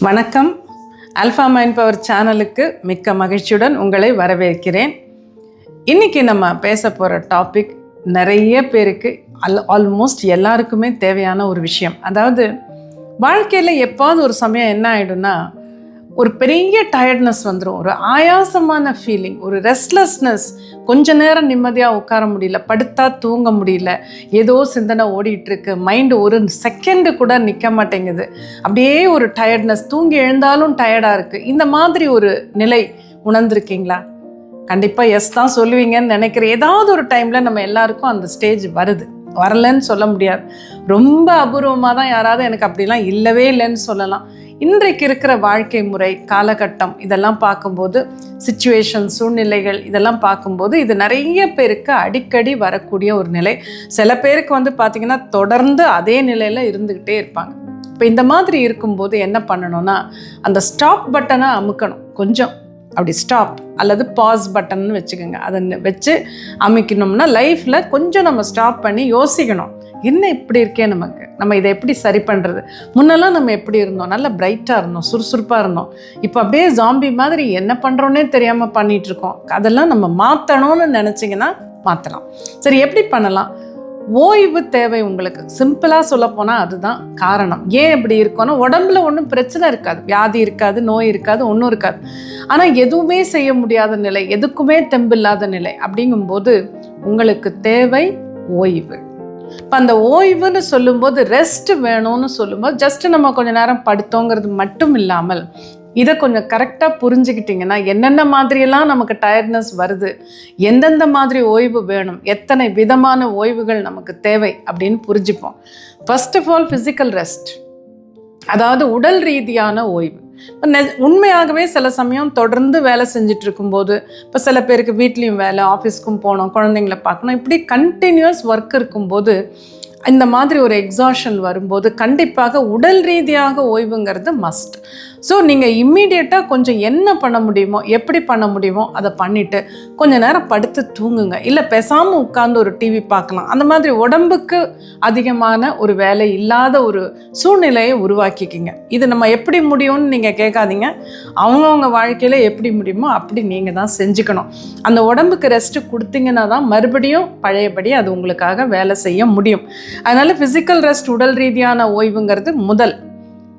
வணக்கம். Alpha mind power சேனலுக்கு மிக்க மகிழ்ச்சியுடன் உங்களை வரவேற்கிறேன். இன்றைக்கி நம்ம பேச போகிற டாபிக் நிறைய பேருக்கு அல் ஆல்மோஸ்ட் எல்லாருக்குமே தேவையான ஒரு விஷயம். அதாவது வாழ்க்கையில் எப்போது ஒரு சமயம் என்ன ஆகிடும்னா ஒரு பெரிய டயர்ட்னஸ் வந்துடும் ஒரு ஆயாசமான ஃபீலிங் ஒரு ரெஸ்ட்லெஸ்னஸ் கொஞ்ச நேரம் நிம்மதியாக உட்கார முடியல படுத்தா தூங்க முடியல ஏதோ சிந்தனை ஓடிட்டு இருக்கு மைண்டு ஒரு செகண்டு கூட நிற்க மாட்டேங்குது. அப்படியே ஒரு டயர்ட்னஸ் தூங்கி எழுந்தாலும் டயர்டாக இருக்குது இந்த மாதிரி ஒரு நிலை உணர்ந்திருக்கீங்களா? கண்டிப்பாக எஸ் தான் சொல்லுவீங்கன்னு நினைக்கிறேன். ஏதாவது ஒரு டைமில் நம்ம எல்லாருக்கும் அந்த ஸ்டேஜ் வருது. வரலன்னு சொல்ல முடியாது. ரொம்ப அபூர்வமாக தான் யாராவது எனக்கு அப்படிலாம் இல்லவே இல்லைன்னு சொல்லலாம். இன்றைக்கு இருக்கிற வாழ்க்கை முறை காலகட்டம் இதெல்லாம் பார்க்கும்போது சுச்சுவேஷன் சூழ்நிலைகள் இதெல்லாம் பார்க்கும்போது இது நிறைய பேருக்கு அடிக்கடி வரக்கூடிய ஒரு நிலை. சில பேருக்கு வந்து பார்த்திங்கன்னா தொடர்ந்து அதே நிலையில் இருந்துக்கிட்டே இருப்பாங்க. இப்போ இந்த மாதிரி இருக்கும்போது என்ன பண்ணணும்னா அந்த ஸ்டாப் பட்டனை அமுக்கணும். கொஞ்சம். அப்படி ஸ்டாப் அல்லது பாஸ் பட்டன் வச்சுக்கோங்க. அதை வச்சு அமைக்கணும்னா லைஃப்பில் கொஞ்சம் நம்ம ஸ்டாப் பண்ணி யோசிக்கணும். என்ன இப்படி இருக்கே நமக்கு? நம்ம இதை எப்படி சரி பண்ணுறது முன்னெல்லாம் நம்ம எப்படி இருந்தோம்? நல்லா பிரைட்டாக இருந்தோம் சுறுசுறுப்பாக இருந்தோம். இப்போ அப்படியே ஜாம்பி மாதிரி என்ன பண்ணுறோன்னே தெரியாமல் பண்ணிகிட்ருக்கோம் அதெல்லாம் நம்ம மாற்றணும்னு நினச்சிங்கன்னா மாற்றலாம் சரி எப்படி பண்ணலாம்? ஓய்வு தேவை உங்களுக்கு. சிம்பிளாக சொல்ல போனால் அதுதான் காரணம். ஏன் இப்படி இருக்கோன்னா உடம்புல ஒன்றும் பிரச்சனை இருக்காது. வியாதி இருக்காது நோய் இருக்காது ஒன்றும் இருக்காது. ஆனால் எதுவுமே செய்ய முடியாத நிலை எதுக்குமே தெம்பில்லாத நிலை அப்படிங்கும்போது உங்களுக்கு தேவை ஓய்வு. இப்போ அந்த ஓய்வுன்னு சொல்லும்போது ரெஸ்ட் வேணும்னு சொல்லும்போது ஜஸ்ட் நம்ம கொஞ்ச நேரம் படுத்தோங்கிறது மட்டும் இல்லாமல் இதை கொஞ்சம் கரெக்டாக புரிஞ்சுக்கிட்டிங்கன்னா என்னென்ன மாதிரியெல்லாம் நமக்கு டயர்ட்னஸ் வருது எந்தெந்த மாதிரி ஓய்வு வேணும் எத்தனை விதமான ஓய்வுகள் நமக்கு தேவை அப்படின்னு புரிஞ்சுப்போம். First of all physical rest அதாவது உடல் ரீதியான ஓய்வு. இப்போ நெ- உண்மையாகவே சில சமயம் தொடர்ந்து வேலை செஞ்சுட்டு இருக்கும்போது இப்போ சில பேருக்கு வீட்லேயும் வேலை ஆஃபீஸ்க்கும் போகணும் குழந்தைங்கள பார்க்கணும் இப்படி கண்டினியூஸ் ஒர்க் இருக்கும்போது இந்த மாதிரி ஒரு எக்ஸாஷன் வரும்போது கண்டிப்பாக உடல் ரீதியாக ஓய்வுங்கிறது மஸ்ட் ஸோ நீங்கள் இம்மீடியட்டாக கொஞ்சம் என்ன பண்ண முடியுமோ எப்படி பண்ண முடியுமோ அதை பண்ணிவிட்டு கொஞ்ச நேரம் படுத்து தூங்குங்க. இல்லை பேசாமல் உட்காந்து ஒரு டிவி பார்க்கலாம். அந்த மாதிரி உடம்புக்கு அதிகமான ஒரு வேலை இல்லாத ஒரு சூழ்நிலையை உருவாக்கிக்கிங்க. இது நம்ம எப்படி முடியும்னு நீங்கள் கேட்காதீங்க. அவங்கவுங்க வாழ்க்கையில் எப்படி முடியுமோ அப்படி நீங்கள் தான் செஞ்சுக்கணும். அந்த உடம்புக்கு ரெஸ்ட்டு கொடுத்தீங்கன்னா தான் மறுபடியும் பழையபடி அது உங்களுக்காக வேலை செய்ய முடியும். அதனால் ஃபிசிக்கல் ரெஸ்ட் உடல் ரீதியான ஓய்வுங்கிறது முதல்.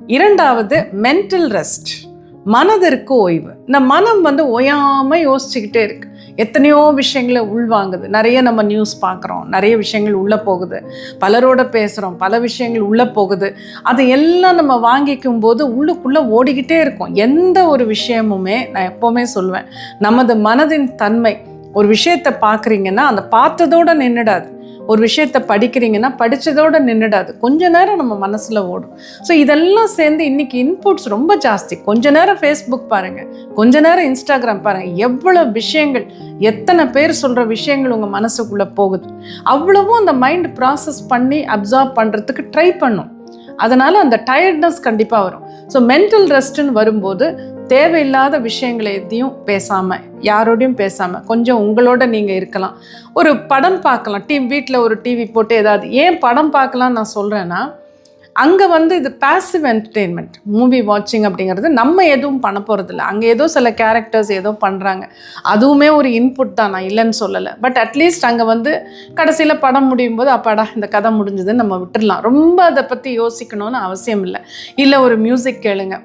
இரண்டாவது மென்டல் ரெஸ்ட் மனதிற்கு ஓய்வு. இந்த மனம் வந்து ஓயாமல் யோசிச்சுக்கிட்டே இருக்கு. எத்தனையோ விஷயங்களை உள்வாங்குது. நிறைய நம்ம நியூஸ் பார்க்குறோம். நிறைய விஷயங்கள் உள்ளே போகுது. பலரோட பேசுகிறோம் பல விஷயங்கள் உள்ளே போகுது. அதை எல்லாம் நம்ம வாங்கிக்கும் போது உள்ளுக்குள்ளே ஓடிக்கிட்டே இருக்கும். எந்த ஒரு விஷயமுமே நான் எப்போவுமே சொல்லுவேன். நமது மனதின் தன்மை ஒரு விஷயத்தை பார்க்குறீங்கன்னா அந்த பார்த்ததோட நின்றுடாது ஒரு விஷயத்தை படிக்கிறீங்கன்னா படித்ததோடு நின்றுடாது கொஞ்ச நேரம் நம்ம மனசில் ஓடும். ஸோ இதெல்லாம் சேர்ந்து இன்னைக்கு இன்புட்ஸ் ரொம்ப ஜாஸ்தி. கொஞ்ச நேரம் ஃபேஸ்புக் பாருங்கள் கொஞ்ச நேரம் இன்ஸ்டாகிராம் பாருங்கள் எவ்வளோ விஷயங்கள் எத்தனை பேர் சொல்கிற விஷயங்கள் உங்கள் மனசுக்குள்ளே போகுது. அவ்வளவும் அந்த மைண்ட் ப்ராசஸ் பண்ணி அப்சார்ப் பண்ணுறதுக்கு ட்ரை பண்ணும். அதனால் அந்த டயர்ட்னஸ் கண்டிப்பாக வரும். ஸோ மென்டல் ரெஸ்ட்டுன்னு வரும்போது தேவையில்லாத விஷயங்களை எதையும் பேசாமல் யாரோடையும் பேசாமல் கொஞ்சம் உங்களோட நீங்கள் இருக்கலாம். ஒரு படம் பார்க்கலாம். டீம் வீட்டில் ஒரு டிவி போட்டு ஏதாவது ஏன் படம் பார்க்கலாம் நான் சொல்கிறேன்னா அங்கே வந்து இது பாசிவ் என்டர்டெயின்மெண்ட் மூவி வாட்சிங் அப்படிங்கிறது நம்ம எதுவும் பண்ண போகிறதில்ல அங்கே ஏதோ சில கேரக்டர்ஸ் ஏதோ பண்ணுறாங்க அதுவுமே ஒரு இன்புட் தான் நான் இல்லைன்னு சொல்லலை. பட் அட்லீஸ்ட் அங்கே வந்து கடைசியில் படம் முடியும் போது அப்பாடா இந்த கதை முடிஞ்சதுன்னு நம்ம விட்டுடலாம் ரொம்ப அதை பற்றி யோசிக்கணும்னு அவசியம் இல்லை. இல்லை ஒரு மியூசிக் கேளுங்க.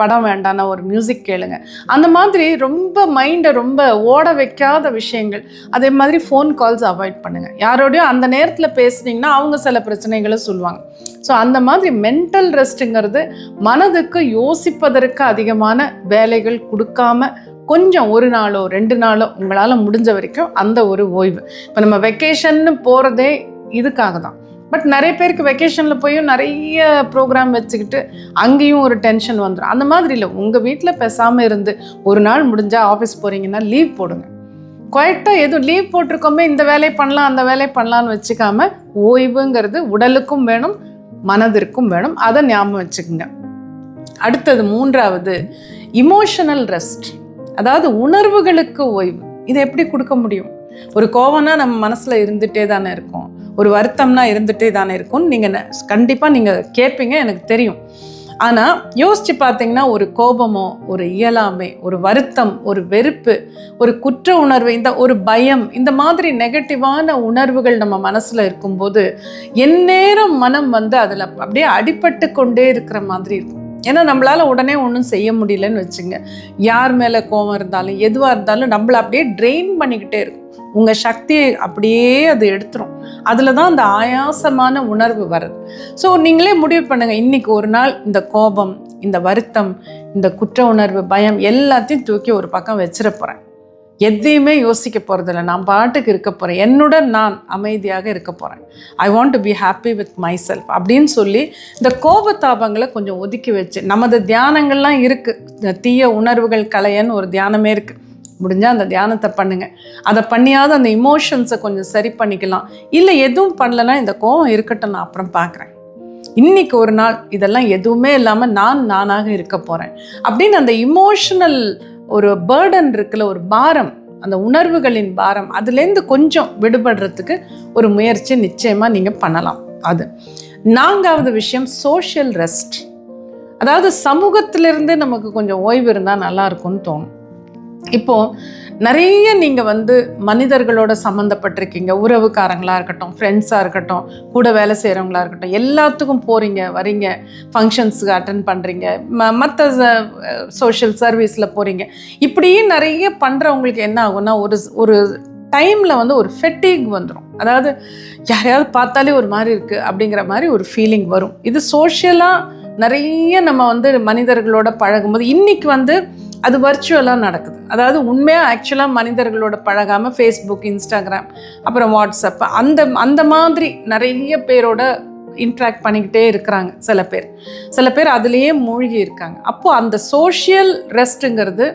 படம் வேண்டாம்னா ஒரு மியூசிக் கேளுங்க. அந்த மாதிரி ரொம்ப மைண்டை ரொம்ப ஓட வைக்காத விஷயங்கள் அதே மாதிரி ஃபோன் கால்ஸ் அவாய்ட் பண்ணுங்கள் யாரோடையும் அந்த நேரத்தில் பேசுனீங்கன்னா அவங்க சில பிரச்சனைகளை சொல்லுவாங்க. ஸோ அந்த மாதிரி மென்டல் ரெஸ்ட்டுங்கிறது மனதுக்கு யோசிப்பதற்கு அதிகமான வேலைகள் கொடுக்காம கொஞ்சம் ஒரு நாளோ ரெண்டு நாளோ உங்களால் முடிஞ்ச வரைக்கும் அந்த ஒரு ஓய்வு. இப்போ நம்ம வெக்கேஷன்னு போகிறதே இதுக்காக தான் பட் நிறைய பேருக்கு வெக்கேஷனில் போயும் நிறைய ப்ரோக்ராம் வச்சுக்கிட்டு அங்கேயும் ஒரு டென்ஷன் வந்துடும் அந்த மாதிரி இல்லை உங்கள் வீட்டில் பேசாமல் இருந்து ஒரு நாள் முடிஞ்சால் ஆஃபீஸ் போகிறீங்கன்னா லீவ் போடுங்க. குவைட்டாக எதுவும் லீவ் போட்டிருக்கோமே இந்த வேலையை பண்ணலாம் அந்த வேலையை பண்ணலான்னு வச்சுக்காம ஓய்வுங்கிறது உடலுக்கும் வேணும் மனதிற்கும் வேணும். அதை ஞாபகம் வச்சுக்கோங்க. அடுத்தது மூன்றாவது இமோஷனல் ரெஸ்ட் அதாவது உணர்வுகளுக்கு ஓய்வு. இதை எப்படி கொடுக்க முடியும்? ஒரு கோவம்னா நம்ம மனசில் இருந்துகிட்டே தானே இருக்கும். ஒரு வருத்தம்னா இருந்துகிட்டே தானே இருக்கும். நீங்கள் கண்டிப்பாக நீங்கள் கேட்பீங்க எனக்கு தெரியும். ஆனால் யோசித்து பார்த்தீங்கன்னா ஒரு கோபமோ ஒரு இயலாமை ஒரு வருத்தம் ஒரு வெறுப்பு ஒரு குற்ற உணர்வு இந்த ஒரு பயம் இந்த மாதிரி நெகட்டிவான உணர்வுகள் நம்ம மனசில் இருக்கும்போது எந்நேரம் மனம் வந்து அதில் அப்படியே அடிபட்டு கொண்டே இருக்கிற மாதிரி இருக்கும். ஏன்னா நம்மளால் உடனே ஒன்றும் செய்ய முடியலன்னு வச்சுங்க. யார் மேலே கோவம் இருந்தாலும் எதுவாக இருந்தாலும் நம்மளை அப்படியே ட்ரெயின் பண்ணிக்கிட்டே இருக்கும். உங்கள் சக்தியை அப்படியே அது எடுத்துரும். அதில் தான் அந்த ஆயாசமான உணர்வு வருது ஸோ நீங்களே முடிவு பண்ணுங்கள் இன்றைக்கி ஒரு நாள் இந்த கோபம் இந்த வருத்தம் இந்த குற்ற உணர்வு பயம் எல்லாத்தையும் தூக்கி ஒரு பக்கம் வச்சிட போகிறேன் எதையுமே யோசிக்க போகிறதில்ல நான் பாட்டுக்கு இருக்க போகிறேன் என்னுடன் நான் அமைதியாக இருக்க போகிறேன் I want to be happy with myself அப்படின்னு சொல்லி இந்த கோபத்தாபங்களை கொஞ்சம் ஒதுக்கி வச்சு நமது தியானங்கள்லாம் இருக்குது தீய உணர்வுகள் கலையன்னு ஒரு தியானமே இருக்குது முடிஞ்சால் அந்த தியானத்தை பண்ணுங்கள் அதை பண்ணியாவது அந்த இமோஷன்ஸை கொஞ்சம் சரி பண்ணிக்கலாம். இல்லை எதுவும் பண்ணலன்னா இந்த கோவம் இருக்கட்டும் நான் அப்புறம் பார்க்குறேன். இன்னைக்கு ஒரு நாள் இதெல்லாம் எதுவுமே இல்லாமல் நான் நானாக இருக்க போகிறேன் அப்படின்னு அந்த இமோஷனல் ஒரு பேர்டன் இருக்குல்ல ஒரு பாரம் அந்த உணர்வுகளின் பாரம் அதுலேருந்து கொஞ்சம் விடுபடுறதுக்கு ஒரு முயற்சி நிச்சயமாக நீங்கள் பண்ணலாம். அது. நான்காவது விஷயம் சோஷியல் ரெஸ்ட் அதாவது சமூகத்திலிருந்து நமக்கு கொஞ்சம் ஓய்வு இருந்தால் நல்லா இருக்கும்னு தோணும். இப்போது நிறைய நீங்கள் வந்து மனிதர்களோட சம்மந்தப்பட்டிருக்கீங்க உறவுக்காரங்களாக இருக்கட்டும் ஃப்ரெண்ட்ஸாக இருக்கட்டும் கூட வேலை செய்கிறவங்களா இருக்கட்டும் எல்லாத்துக்கும் போகிறீங்க வரீங்க ஃபங்க்ஷன்ஸுக்கு அட்டன் பண்ணுறீங்க ம மற்ற சோஷியல் சர்வீஸில் போகிறீங்க இப்படியே நிறைய பண்ணுறவங்களுக்கு என்ன ஆகும்னா ஒரு ஒரு டைமில் வந்து ஒரு ஃபெட்டிக் வந்துடும் அதாவது யாரையாவது பார்த்தாலே ஒரு மாதிரி இருக்குது அப்படிங்கிற மாதிரி ஒரு ஃபீலிங் வரும். இது சோஷியலாக நிறைய நம்ம வந்து மனிதர்களோட பழகும்போது இன்றைக்கி வந்து அது வர்ச்சுவலாக நடக்குது. அதாவது உண்மையாக ஆக்சுவலாக மனிதர்களோட பழகாமல் ஃபேஸ்புக் இன்ஸ்டாகிராம் அப்புறம் வாட்ஸ்அப் அந்த அந்த மாதிரி நிறைய பேரோட இன்ட்ராக்ட் பண்ணிக்கிட்டே இருக்கிறாங்க சில பேர். சில பேர் அதுலேயே மூழ்கி இருக்காங்க. அப்போது அந்த சோஷியல் ரெஸ்ட்டுங்கிறது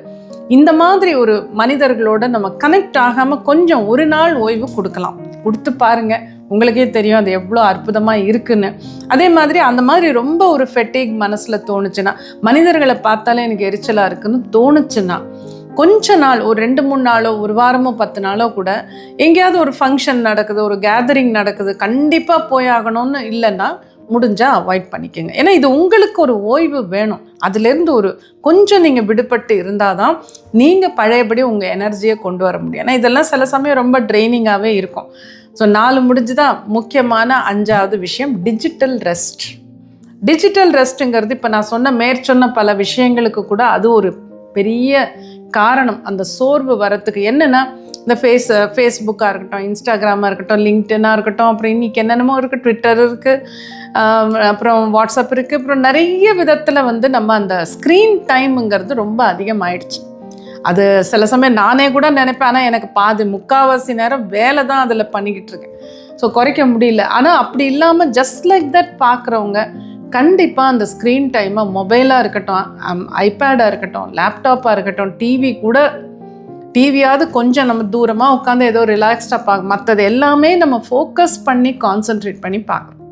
இந்த மாதிரி ஒரு மனிதர்களோட நம்ம கனெக்ட் ஆகாமல் கொஞ்சம் ஒரு நாள் ஓய்வு கொடுக்கலாம். கொடுத்து பாருங்கள் உங்களுக்கே தெரியும் அது எவ்வளோ அற்புதமாக இருக்குன்னு. அதே மாதிரி அந்த மாதிரி ரொம்ப ஒரு ஃபெட்டிக் மனசில் தோணுச்சுன்னா மனிதர்களை பார்த்தாலே எனக்கு எரிச்சலாக இருக்குன்னு தோணுச்சுன்னா கொஞ்ச நாள் ஒரு ரெண்டு மூணு நாளோ ஒரு வாரமோ பத்து நாளோ கூட எங்கேயாவது ஒரு ஃபங்க்ஷன் நடக்குது ஒரு கேதரிங் நடக்குது கண்டிப்பாக போய் ஆகணும்னு இல்லைன்னா முடிஞ்சால் அவாய்ட் பண்ணிக்கோங்க. ஏன்னா இது உங்களுக்கு ஒரு ஓய்வு வேணும். அதுலேருந்து ஒரு கொஞ்சம் நீங்கள் விடுபட்டு இருந்தால் தான் நீங்கள் பழையபடி உங்கள் எனர்ஜியை கொண்டு வர முடியும். ஏன்னா இதெல்லாம் சில சமயம் ரொம்ப ட்ரைனிங்காகவே இருக்கும். ஸோ நாலு முடிஞ்சுதான் முக்கியமான அஞ்சாவது விஷயம் டிஜிட்டல் ரெஸ்ட் டிஜிட்டல் ரெஸ்ட்டுங்கிறது இப்போ நான் சொன்ன மேற்சொன்ன பல விஷயங்களுக்கு கூட அது ஒரு பெரிய காரணம். அந்த சோர்வு வரத்துக்கு. என்னென்னா இந்த ஃபேஸ் ஃபேஸ்புக்காக இருக்கட்டும் இன்ஸ்டாகிராமாக இருக்கட்டும் லிங்க்டனாக இருக்கட்டும் அப்புறம் இன்றைக்கி என்னென்னமோ இருக்குது ட்விட்டர் இருக்குது அப்புறம் வாட்ஸ்அப் இருக்குது அப்புறம் நிறைய விதத்தில் வந்து நம்ம அந்த ஸ்க்ரீன் டைமுங்கிறது ரொம்ப அதிகமாயிடுச்சு. அது சில சமயம் நானே கூட நினைப்பேன். ஆனால் எனக்கு பாதி முக்கால்வாசி நேரம் வேலை தான் அதில் பண்ணிக்கிட்டு இருக்கேன். ஸோ குறைக்க முடியல. ஆனால் அப்படி இல்லாமல் ஜஸ்ட் லைக் தட் பார்க்குறவங்க கண்டிப்பாக அந்த ஸ்க்ரீன் டைமை மொபைலாக இருக்கட்டும் ஐபேடாக இருக்கட்டும் லேப்டாப்பாக இருக்கட்டும் டிவி கூட டிவியாவது கொஞ்சம் நம்ம தூரமாக உட்காந்து ஏதோ ரிலாக்ஸ்டாக பார்க்க மற்றது எல்லாமே நம்ம ஃபோக்கஸ் பண்ணி கான்சென்ட்ரேட் பண்ணி பார்க்குறோம்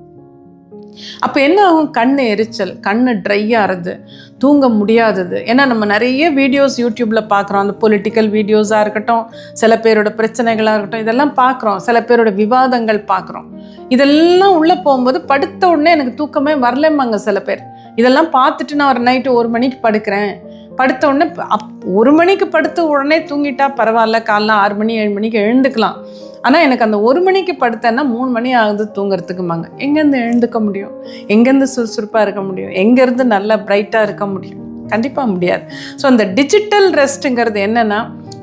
அப்போ என்ன ஆகும்? கண் எரிச்சல் கண் ட்ரை ஆகிறது தூங்க முடியாதது. ஏன்னா நம்ம நிறைய வீடியோஸ் யூடியூப்பில் பார்க்குறோம் அந்த பொலிட்டிக்கல் வீடியோஸாக இருக்கட்டும் சில பேரோட பிரச்சனைகளாக இருக்கட்டும் இதெல்லாம் பார்க்குறோம் சில பேரோட விவாதங்கள் பார்க்குறோம் இதெல்லாம் உள்ளே போகும்போது படுத்த உடனே எனக்கு தூக்கமே வரலம்மாங்க சில பேர். இதெல்லாம் பார்த்துட்டு நான் ஒரு நைட்டு ஒரு மணிக்கு படுக்கிறேன். படுத்த உடனே அப் ஒரு மணிக்கு படுத்த உடனே தூங்கிட்டா பரவாயில்ல காலைல ஆறு மணி ஏழு மணிக்கு எழுந்துக்கலாம். ஆனால் எனக்கு அந்த ஒரு மணிக்கு படுத்தேன்னா மூணு மணி ஆகுது தூங்குறதுக்குமாங்க. எங்கேருந்து எழுந்துக்க முடியும்? எங்கேருந்து சுறுசுறுப்பாக இருக்க முடியும்? எங்கேருந்து நல்லா பிரைட்டாக இருக்க முடியும்? கண்டிப்பாக முடியாது. ஸோ அந்த டிஜிட்டல் ரெஸ்ட்டுங்கிறது என்னென்னா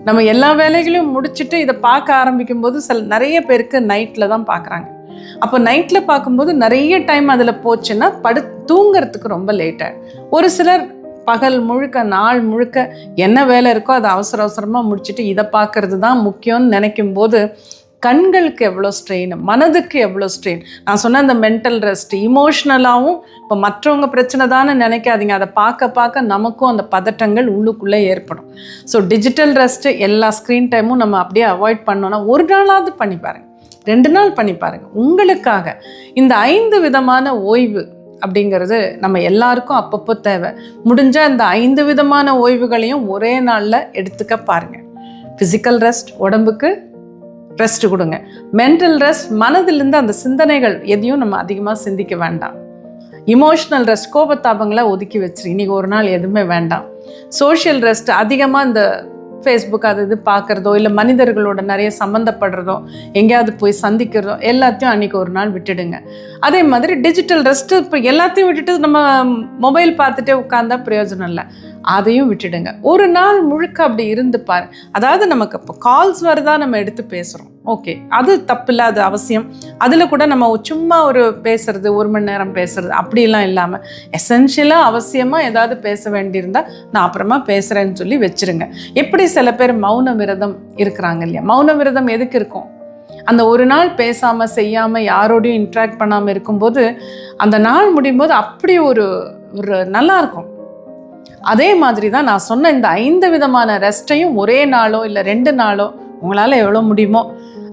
நம்ம எல்லா வேலைகளையும் முடிச்சுட்டு இதை பார்க்க ஆரம்பிக்கும் போது சில நிறைய பேருக்கு நைட்டில் தான் பார்க்குறாங்க. அப்போ நைட்டில் பார்க்கும்போது நிறைய டைம் அதில் போச்சுன்னா படு தூங்கிறதுக்கு ரொம்ப லேட்டாக ஒரு சிலர் பகல் முழுக்க நாள் முழுக்க என்ன வேலை இருக்கோ அதை அவசர அவசரமாக முடிச்சுட்டு இதை பார்க்கறது தான் முக்கியம்னு நினைக்கும் போது கண்களுக்கு எவ்வளோ ஸ்ட்ரெயின் மனதுக்கு எவ்வளோ ஸ்ட்ரெயின் நான் சொன்ன அந்த மென்டல் ரெஸ்ட் இமோஷ்னலாகவும் இப்போ மற்றவங்க பிரச்சனை தானே நினைக்காதீங்க. அதை பார்க்க பார்க்க நமக்கும் அந்த பதட்டங்கள் உள்ளுக்குள்ளே ஏற்படும். ஸோ டிஜிட்டல் ரெஸ்ட்டு எல்லா ஸ்க்ரீன் டைமும் நம்ம அப்படியே அவாய்ட் பண்ணோன்னா ஒரு நாளாவது பண்ணி பாருங்கள் ரெண்டு நாள் பண்ணி பாருங்கள் உங்களுக்காக இந்த ஐந்து விதமான ஓய்வு அப்படிங்கிறது நம்ம எல்லாருக்கும் அப்பப்போ தேவை. முடிஞ்சால் இந்த ஐந்து விதமான ஓய்வுகளையும் ஒரே நாளில் எடுத்துக்க பாருங்கள் ஃபிசிக்கல் ரெஸ்ட் உடம்புக்கு ரெஸ்ட் கொடுங்க. மென்டல் ரெஸ்ட் மனதிலிருந்து அந்த சிந்தனைகள் எதையும் நம்ம அதிகமாக சிந்திக்க வேண்டாம். இமோஷனல் ரெஸ்ட் கோபத்தாபங்களை ஒதுக்கி வச்சிரு. இன்றைக்கி ஒரு நாள் எதுவுமே வேண்டாம். சோஷியல் ரெஸ்ட் அதிகமாக இந்த ஃபேஸ்புக் அது இது பார்க்குறதோ இல்லை மனிதர்களோட நிறைய சம்மந்தப்படுறதோ எங்கேயாவது போய் சந்திக்கிறதோ எல்லாத்தையும் அன்றைக்கி ஒரு நாள் விட்டுடுங்க. அதே மாதிரி டிஜிட்டல் ரெஸ்ட்டு இப்போ எல்லாத்தையும் விட்டுட்டு நம்ம மொபைல் பார்த்துட்டே உட்காந்தா பிரயோஜனம் இல்லை. அதையும் விட்டுடுங்க. ஒரு நாள் முழுக்க அப்படி இருந்து பாரு. அதாவது நமக்கு இப்போ கால்ஸ் வருதா நம்ம எடுத்து பேசுகிறோம் ஓகே அது தப்பில்ல அது அவசியம். அதில் கூட நம்ம சும்மா ஒரு பேசுறது ஒரு மணி நேரம் பேசுறது அப்படிலாம் இல்லாமல் எசென்ஷியலாக அவசியமாக ஏதாவது பேச வேண்டியிருந்தால் நான் அப்புறமா பேசுகிறேன்னு சொல்லி வச்சுருங்க. எப்படி சில பேர் மௌன விரதம் இருக்கிறாங்க இல்லையா? மௌன விரதம் எதுக்கு இருக்கும்? அந்த ஒரு நாள் பேசாமல் செய்யாமல் யாரோடையும் இன்ட்ராக்ட் பண்ணாமல் இருக்கும்போது அந்த நாள் முடியும் போது அப்படி ஒரு ஒரு நல்லா இருக்கும். அதே மாதிரி தான் நான் சொன்ன இந்த ஐந்து விதமான ரெஸ்ட்டையும் ஒரே நாளோ இல்லை ரெண்டு நாளோ உங்களால் எவ்வளோ முடியுமோ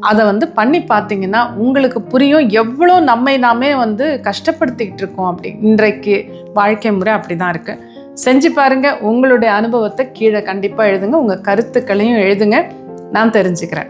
அதை வந்து பண்ணி பார்த்தீங்கன்னா உங்களுக்கு புரியும் எவ்வளோ நம்மை நாமே வந்து கஷ்டப்படுத்திக்கிட்டு இருக்கோம் அப்படி. இன்றைக்கு வாழ்க்கை முறை அப்படி தான் இருக்குது செஞ்சு பாருங்கள் உங்களுடைய அனுபவத்தை கீழே கண்டிப்பாக எழுதுங்க. உங்கள் கருத்துக்களையும் எழுதுங்க. நான் தெரிஞ்சுக்கிறேன்.